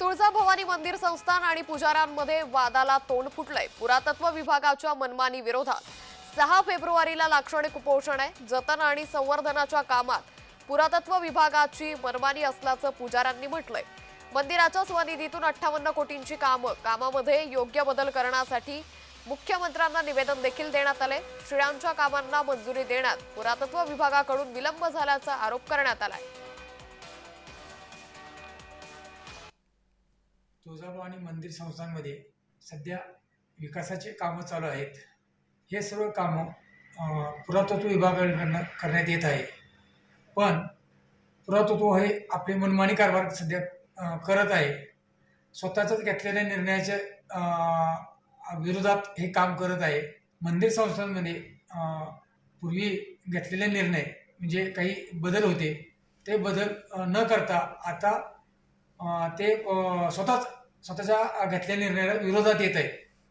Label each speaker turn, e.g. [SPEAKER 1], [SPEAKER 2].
[SPEAKER 1] तुळजाभवानी मंदिर संस्थान आणि पुजाऱ्यांमध्ये वादाला तोंड फुटलंय. पुरातत्व विभागाच्या मनमानी विरोधात सहा फेब्रुवारीला लाक्षणिक उपोषण आहे. जतन आणि संवर्धनाच्या कामात पुरातत्व विभागाची मनमानी असल्याचं पुजाऱ्यांनी म्हटलंय. मंदिराच्या स्वनिधीतून अठ्ठावन्न कोटींची कामं कामामध्ये योग्य बदल करण्यासाठी मुख्यमंत्र्यांना निवेदन देखील देण्यात आले श्रीयांच्या कामांना मंजुरी देण्यात पुरातत्व विभागाकडून विलंब झाल्याचा आरोप करण्यात आलाय.
[SPEAKER 2] तुळजाभवानी मंदिर संस्थांमध्ये सध्या विकासाचे कामं चालू आहेत. हे सर्व कामं पुरातत्व विभागाकडनं करण्यात येत आहे. पण पुरातत्व हे आपले मनमानी कारभार सध्या करत आहे. स्वतःचाच घेतलेल्या निर्णयाच्या विरोधात हे काम करत आहे. मंदिर संस्थांमध्ये पूर्वी घेतलेले निर्णय म्हणजे काही बदल होते ते बदल न करता आता ते स्वतःच स्वतःच्या घेतलेल्या निर्णयाला विरोधात येत आहे